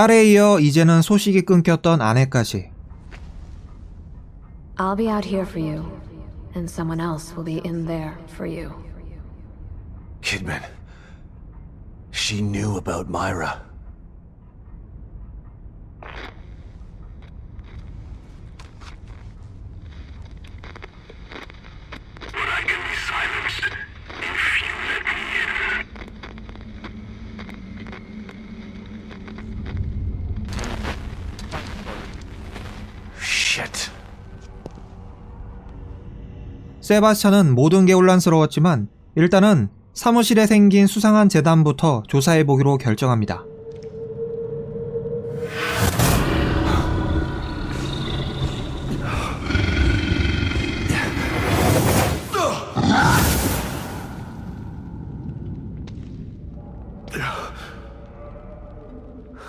딸에 이어 이제는 소식이 끊겼던 아내까지 I'll be out here for you, and someone else will be in there for you. Kidman. She knew about Myra. 세바스찬은 모든 게 혼란스러웠지만 일단은 사무실에 생긴 수상한 재단부터 조사해 보기로 결정합니다.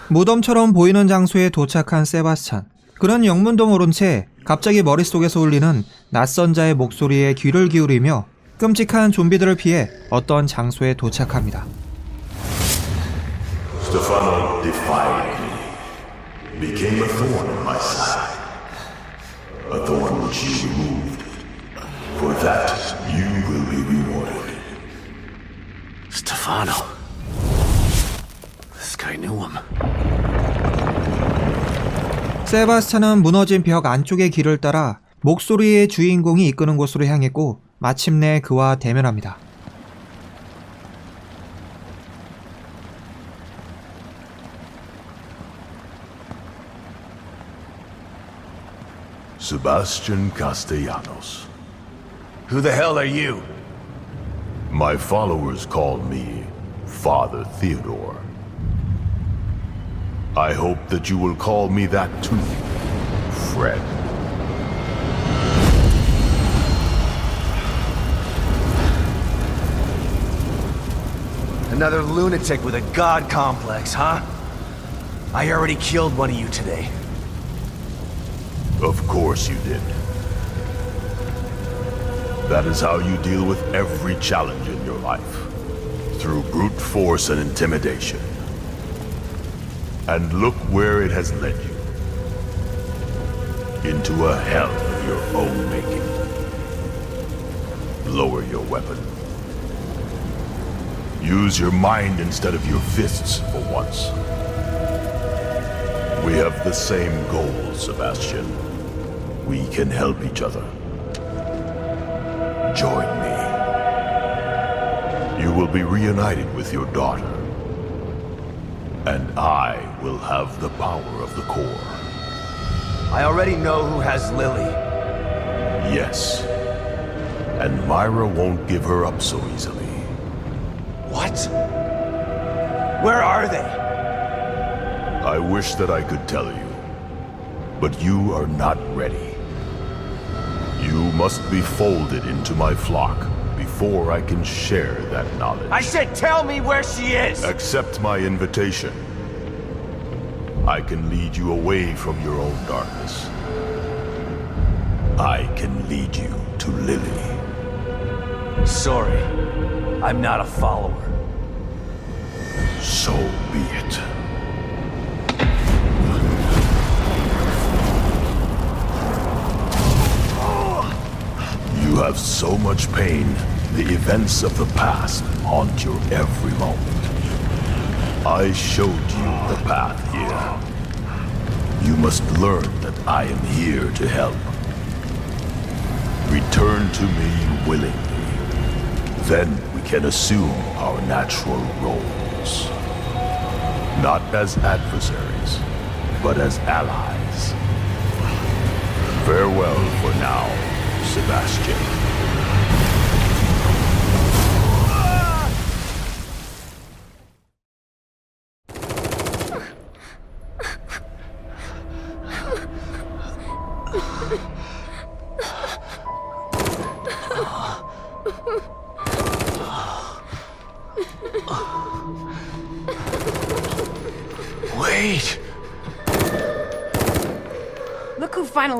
무덤처럼 보이는 장소에 도착한 세바스찬. 그는 영문도 모른 채 갑자기 머릿속에서 울리는 낯선 자의 목소리에 귀를 기울이며 끔찍한 좀비들을 피해 어떤 장소에 도착합니다. Stefano defied me, became a thorn in my side. A thorn which you removed. For that, you will be rewarded. Stefano. This guy knew him. 세바스찬은 무너진 벽 안쪽의 길을 따라 목소리의 주인공이 이끄는 곳으로 향했고 마침내 그와 대면합니다. Sebastian Castellanos. Who the hell are you? My followers call me Father Theodore. I hope that you will call me that too, Fred. Another lunatic with a god complex, huh? I already killed one of you today. Of course you did. That is how you deal with every challenge in your life. Through brute force and intimidation. And look where it has led you. Into a hell of your own making. Lower your weapon. Use your mind instead of your fists for once. We have the same goal, Sebastian. We can help each other. Join me. You will be reunited with your daughter. And I will have the power of the core. I already know who has Lily. Yes. And Myra won't give her up so easily. What? Where are they? I wish that I could tell you. But you are not ready. You must be folded into my flock before I can share that knowledge. I said tell me where she is! Accept my invitation. I can lead you away from your own darkness. I can lead you to Lily. Sorry, I'm not a follower. So be it. You have so much pain, the events of the past haunt your every moment. I showed you the path here. You must learn that I am here to help. Return to me willingly. Then we can assume our natural roles. Not as adversaries, but as allies. Farewell for now, Sebastian.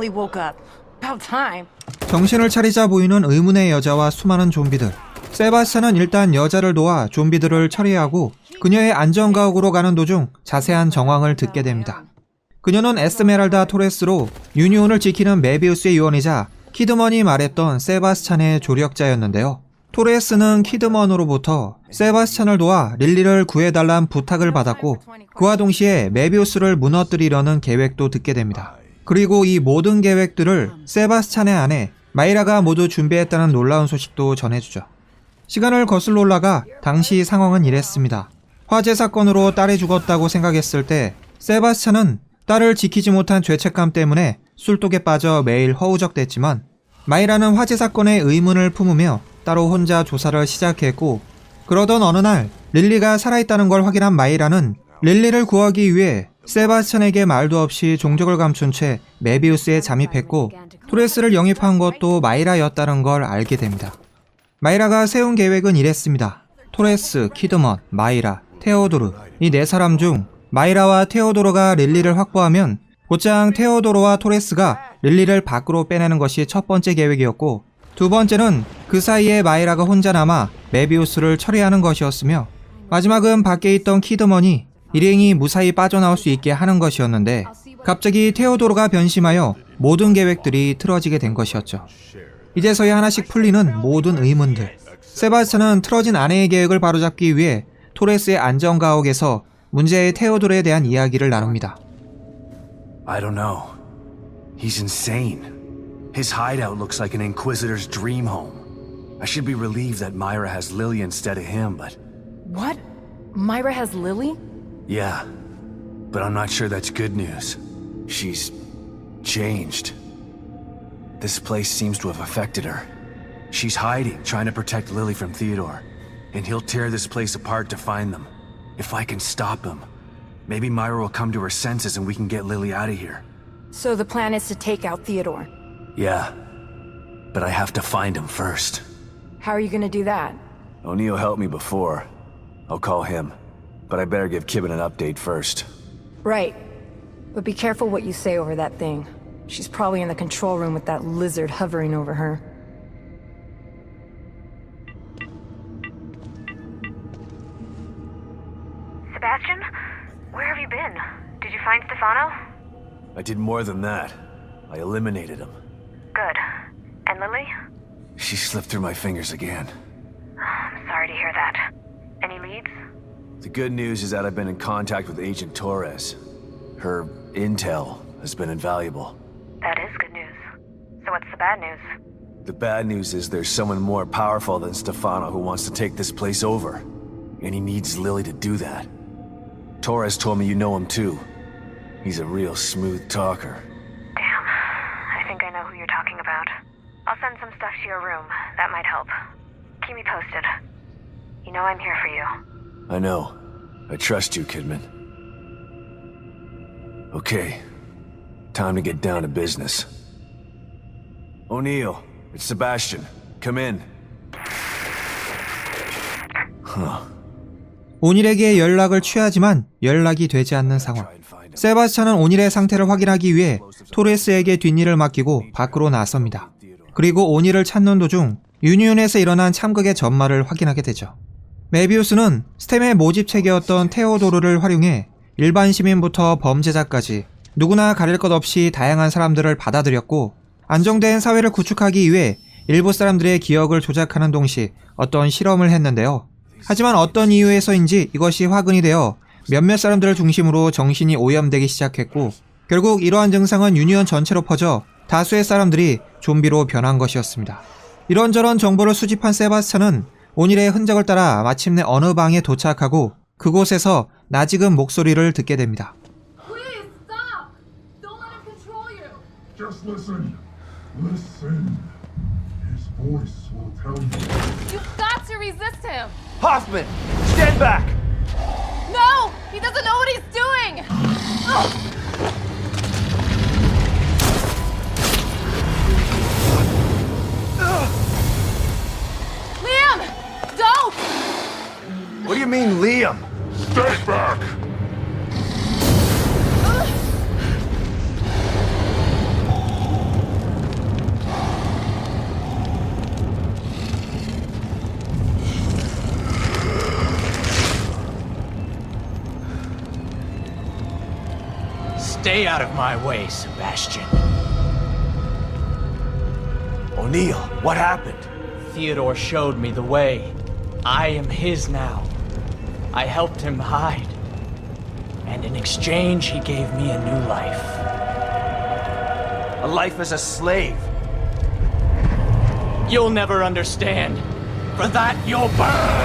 Finally woke up. About time. 정신을 차리자 보이는 의문의 여자와 수많은 좀비들. 세바스찬은 일단 여자를 도와 좀비들을 처리하고 그녀의 안전가옥으로 가는 도중 자세한 정황을 듣게 됩니다. 그녀는 에스메랄다 토레스로 유니온을 지키는 메비우스의 요원이자 키드먼이 말했던 세바스찬의 조력자였는데요. 토레스는 키드먼으로부터 세바스찬을 도와 릴리를 구해달란 부탁을 받았고 그와 동시에 메비우스를 무너뜨리려는 계획도 듣게 됩니다. 그리고 이 모든 계획들을 세바스찬의 아내 마이라가 모두 준비했다는 놀라운 소식도 전해주죠. 시간을 거슬러 올라가 당시 상황은 이랬습니다. 화재 사건으로 딸이 죽었다고 생각했을 때 세바스찬은 딸을 지키지 못한 죄책감 때문에 술독에 빠져 매일 허우적댔지만 마이라는 화재 사건에 의문을 품으며 따로 혼자 조사를 시작했고 그러던 어느 날 릴리가 살아있다는 걸 확인한 마이라는 릴리를 구하기 위해 세바스찬에게 말도 없이 종적을 감춘 채 메비우스에 잠입했고 토레스를 영입한 것도 마이라였다는 걸 알게 됩니다. 마이라가 세운 계획은 이랬습니다. 토레스, 키드먼, 마이라, 테오도르 이 네 사람 중 마이라와 테오도르가 릴리를 확보하면 곧장 테오도르와 토레스가 릴리를 밖으로 빼내는 것이 첫 번째 계획이었고 두 번째는 그 사이에 마이라가 혼자 남아 메비우스를 처리하는 것이었으며 마지막은 밖에 있던 키드먼이 일행이 무사히 빠져나올 수 있게 하는 것이었는데 갑자기 테오도르가 변심하여 모든 계획들이 틀어지게 된 것이었죠. 이제서야 하나씩 풀리는 모든 의문들. 세바스찬은 틀어진 아내의 계획을 바로잡기 위해 토레스의 안전가옥에서 문제의 테오도르에 대한 이야기를 나눕니다. I don't know. He's insane. His hideout looks like an Inquisitor's dream home. I should be relieved that Myra has Lily instead of him, but What? Myra has Lily? Yeah. But I'm not sure that's good news. She's changed. This place seems to have affected her. She's hiding, trying to protect Lily from Theodore. And he'll tear this place apart to find them. If I can stop him, maybe Myra will come to her senses and we can get Lily out of here. So the plan is to take out Theodore. Yeah. But I have to find him first. How are you gonna do that? O'Neill helped me before. I'll call him. But I better give Kibben an update first. Right. But be careful what you say over that thing. She's probably in the control room with that lizard hovering over her. Sebastian? Where have you been? Did you find Stefano? I did more than that. I eliminated him. Good. And Lily? She slipped through my fingers again. I'm sorry to hear that. Any leads? The good news is that I've been in contact with Agent Torres. Her intel has been invaluable. That is good news. So what's the bad news? The bad news is there's someone more powerful than Stefano who wants to take this place over. And he needs Lily to do that. Torres told me you know him too. He's a real smooth talker. Damn. I think I know who you're talking about. I'll send some stuff to your room. That might help. Keep me posted. You know I'm here for you. I know. I trust you, Kidman. Okay. Time to get down to business. O'Neill, it's Sebastian. Come in. 온일에게 연락을 취하지만 연락이 되지 않는 상황. 세바스찬은 온일의 상태를 확인하기 위해 토레스에게 뒷일을 맡기고 밖으로 나섭니다. 그리고 온일을 찾는 도중 유니온에서 일어난 참극의 전말을 확인하게 되죠. 메비우스는 스템의 모집 체계였던 테오도르를 활용해 일반 시민부터 범죄자까지 누구나 가릴 것 없이 다양한 사람들을 받아들였고 안정된 사회를 구축하기 위해 일부 사람들의 기억을 조작하는 동시 어떤 실험을 했는데요. 하지만 어떤 이유에서인지 이것이 화근이 되어 몇몇 사람들을 중심으로 정신이 오염되기 시작했고 결국 이러한 증상은 유니온 전체로 퍼져 다수의 사람들이 좀비로 변한 것이었습니다. 이런저런 정보를 수집한 세바스찬은 온일의 흔적을 따라 마침내 어느 방에 도착하고 그곳에서 나직은 목소리를 듣게 됩니다. Liam! Don't! What do you mean, Liam? Stay back! Stay out of my way, Sebastian. O'Neill, what happened? Theodore showed me the way. I am his now. I helped him hide. And in exchange, he gave me a new life. A life as a slave. You'll never understand. For that, you'll burn!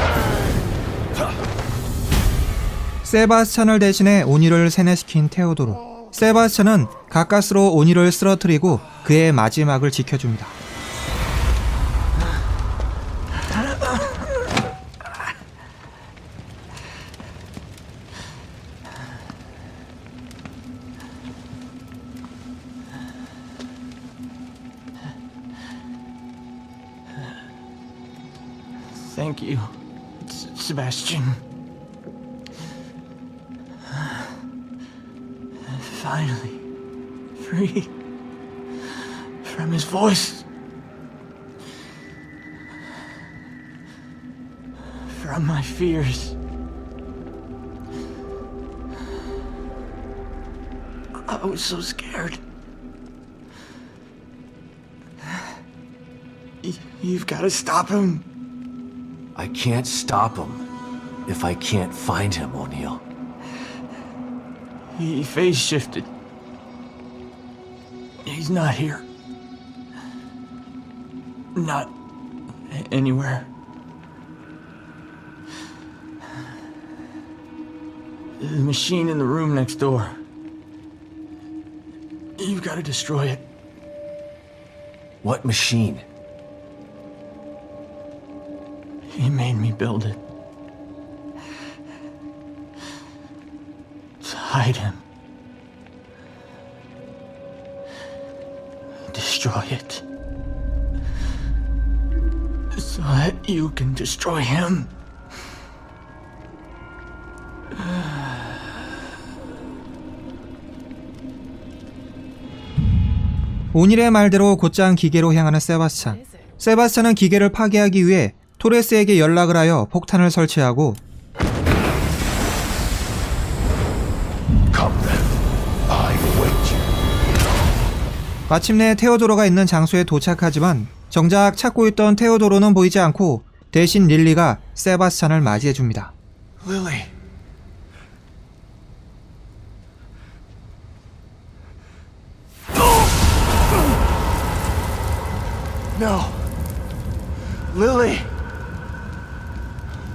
세바스찬을 대신해 오니를 세뇌시킨 테오도르. 세바스찬은 가까스로 오니를 쓰러뜨리고 그의 마지막을 지켜줍니다. Sebastian. Finally, free from his voice. From my fears. I was so scared. You've got to stop him. I can't stop him if I can't find him, O'Neill. He phase shifted. He's not here. Not anywhere. The machine in the room next door. You've got to destroy it. What machine? He made me build it. So that you can destroy him. 오닐의 말대로 곧장 기계로 향하는 세바스찬. 세바스찬은 기계를 파괴하기 위해 토레스에게 연락을 하여 폭탄을 설치하고 Come then. I await you. 마침내 테오도로가 있는 장소에 도착하지만 정작 찾고 있던 테오도로는 보이지 않고 대신 릴리가 세바스찬을 맞이해 줍니다. Lily. No. Lily.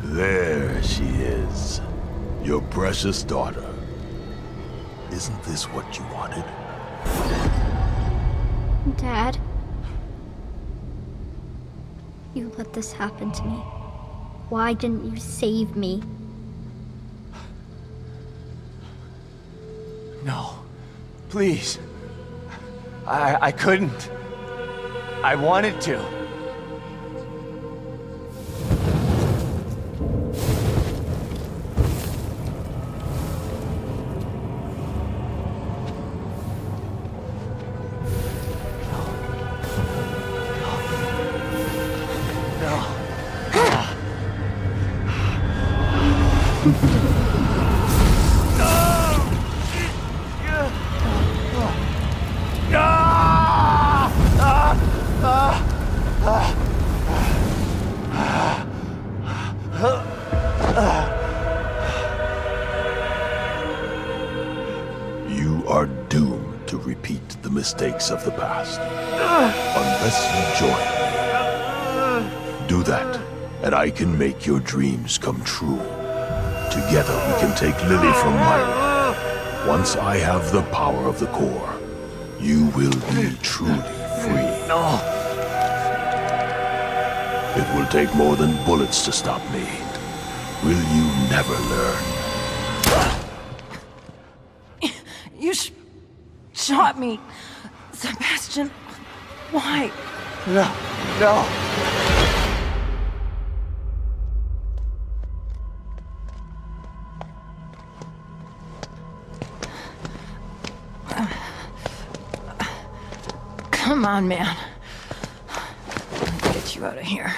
There she is. Your precious daughter. Isn't this what you wanted? Dad? You let this happen to me. Why didn't you save me? No. Please. I I couldn't. I wanted to. You are doomed to repeat the mistakes of the past. Unless you join me. Do that, and I can make your dreams come true. Together we can take Lily from Myra. Ah. Once I have the power of the core, you will be truly free. No. It will take more than bullets to stop me. Will you never learn? You sh- shot me. Sebastian, why? No. No. Come on, man. Let's get you out of here.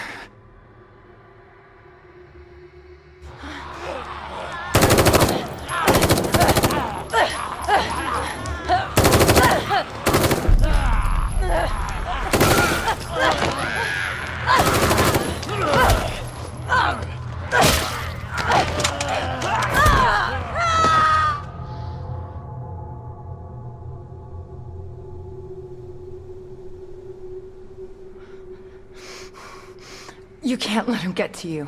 Can't let him get to you.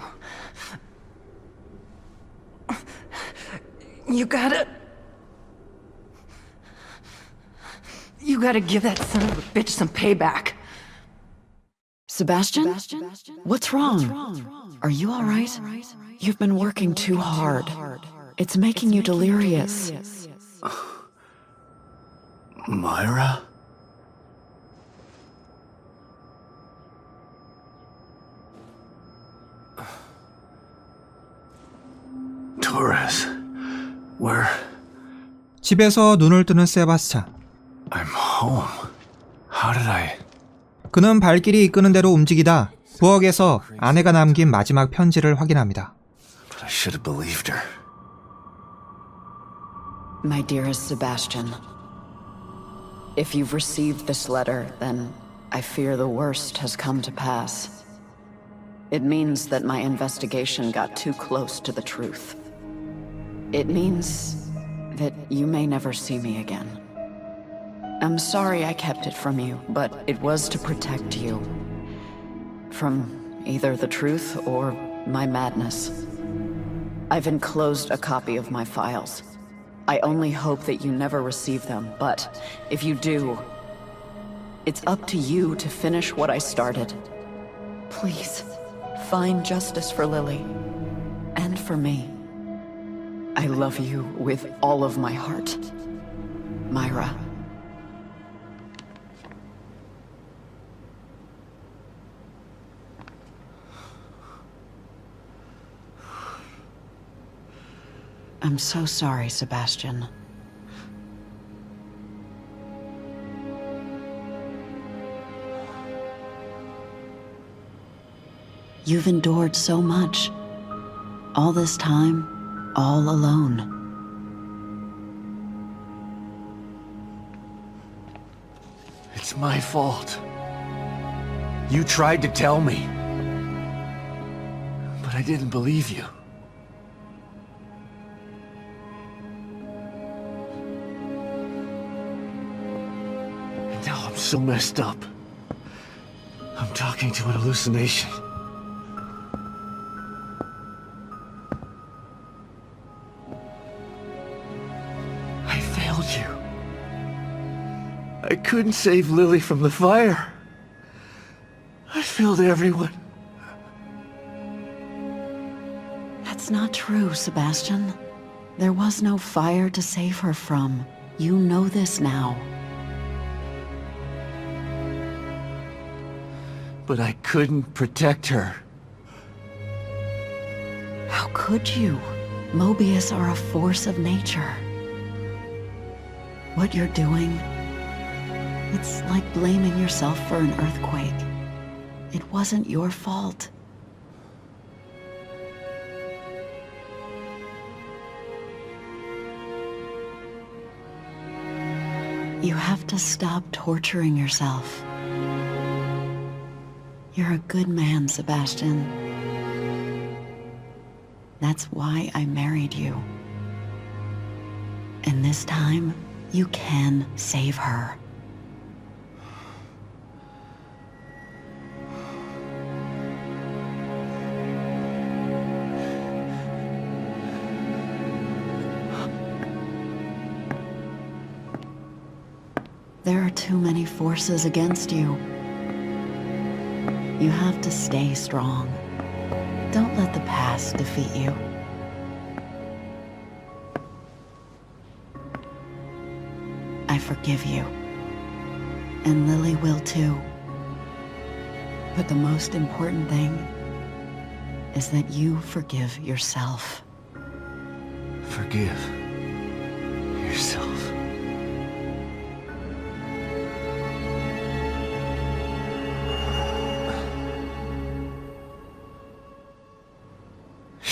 You gotta. You gotta give that son of a bitch some payback. Sebastian? What's wrong? Are you all right? You've been working too hard. It's making you delirious. Myra? Torres, where? 집에서 눈을 뜨는 세바스찬. I'm home. How did I? 그는 발길이 이끄는 대로 움직이다 부엌에서 아내가 남긴 마지막 편지를 확인합니다. But I should have believed her. My dearest Sebastian, if you've received this letter, then I fear the worst has come to pass. It means that my investigation got too close to the truth. It means that you may never see me again. I'm sorry I kept it from you, but it was to protect you. From either the truth or my madness. I've enclosed a copy of my files. I only hope that you never receive them, but if you do, it's up to you to finish what I started. Please, find justice for Lily. And for me. I love you with all of my heart. Myra. I'm so sorry, Sebastian. You've endured so much. All this time, all alone. It's my fault. You tried to tell me. But I didn't believe you. And now I'm so messed up. I'm talking to an hallucination. Couldn't save Lily from the fire. I failed everyone. That's not true, Sebastian. There was no fire to save her from. You know this now. But I couldn't protect her. How could you? Mobius are a force of nature. What you're doing, it's like blaming yourself for an earthquake. It wasn't your fault. You have to stop torturing yourself. You're a good man, Sebastian. That's why I married you. And this time, you can save her. There are too many forces against you. You have to stay strong. Don't let the past defeat you. I forgive you. And Lily will too. But the most important thing is that you forgive yourself. Forgive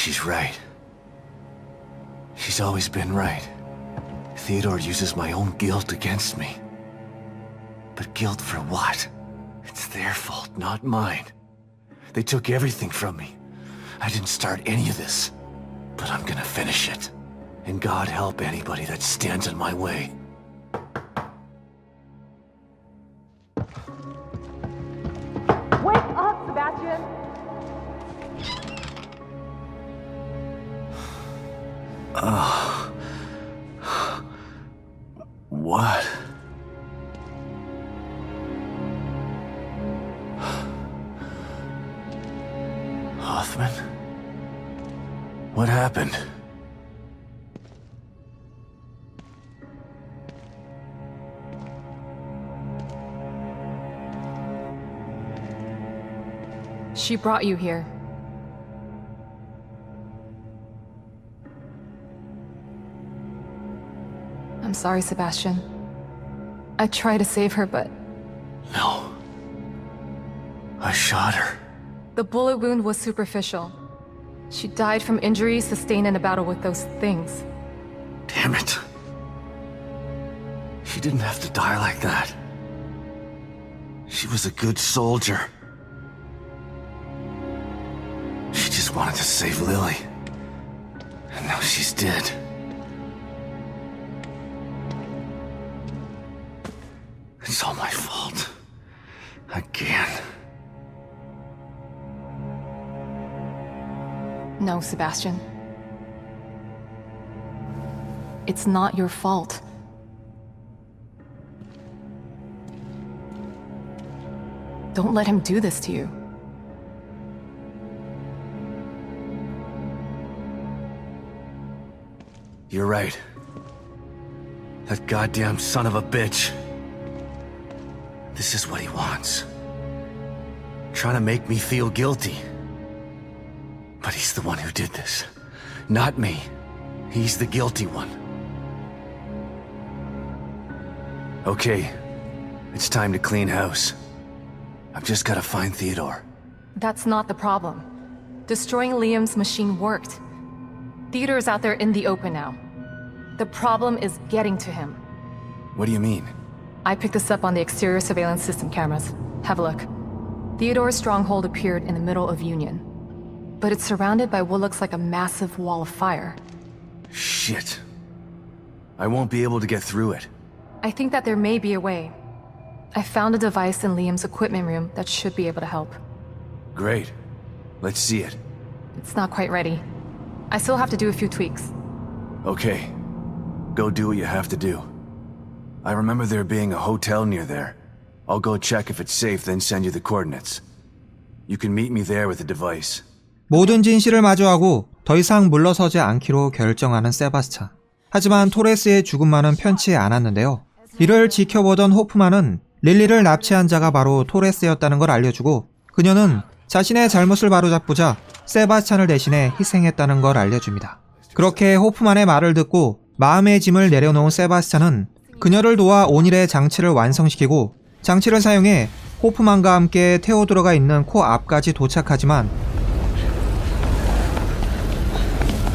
She's right. She's always been right. Theodore uses my own guilt against me. But guilt for what? It's their fault, not mine. They took everything from me. I didn't start any of this, but I'm gonna finish it. And God help anybody that stands in my way. Hoffman? What happened? She brought you here. I'm sorry, Sebastian. I tried to save her, but No. I shot her. The bullet wound was superficial. She died from injuries sustained in a battle with those things. Damn it. She didn't have to die like that. She was a good soldier. She just wanted to save Lily. And now she's dead. It's all my fault. Again. No, Sebastian. It's not your fault. Don't let him do this to you. You're right. That goddamn son of a bitch. This is what he wants. Trying to make me feel guilty. But he's the one who did this. Not me. He's the guilty one. Okay. It's time to clean house. I've just gotta find Theodore. That's not the problem. Destroying Liam's machine worked. Theodore's out there in the open now. The problem is getting to him. What do you mean? I picked this up on the exterior surveillance system cameras. Have a look. Theodore's stronghold appeared in the middle of Union. But it's surrounded by what looks like a massive wall of fire. Shit. I won't be able to get through it. I think that there may be a way. I found a device in Liam's equipment room that should be able to help. Great. Let's see it. It's not quite ready. I still have to do a few tweaks. Okay. Go do what you have to do. I remember there being a hotel near there. I'll go check if it's safe, then send you the coordinates. You can meet me there with the device. 모든 진실을 마주하고 더 이상 물러서지 않기로 결정하는 세바스찬. 하지만 토레스의 죽음만은 편치 않았는데요. 이를 지켜보던 호프만은 릴리를 납치한 자가 바로 토레스였다는 걸 알려주고 그녀는 자신의 잘못을 바로잡고자 세바스찬을 대신해 희생했다는 걸 알려줍니다. 그렇게 호프만의 말을 듣고 마음의 짐을 내려놓은 세바스찬은 그녀를 도와 온일의 장치를 완성시키고 장치를 사용해 호프만과 함께 테오도로가 있는 코 앞까지 도착하지만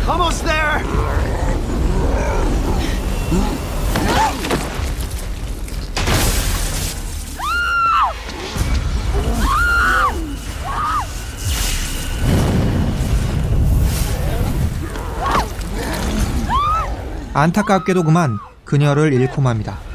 Almost there! 안타깝게도 그만 그녀를 잃고 맙니다.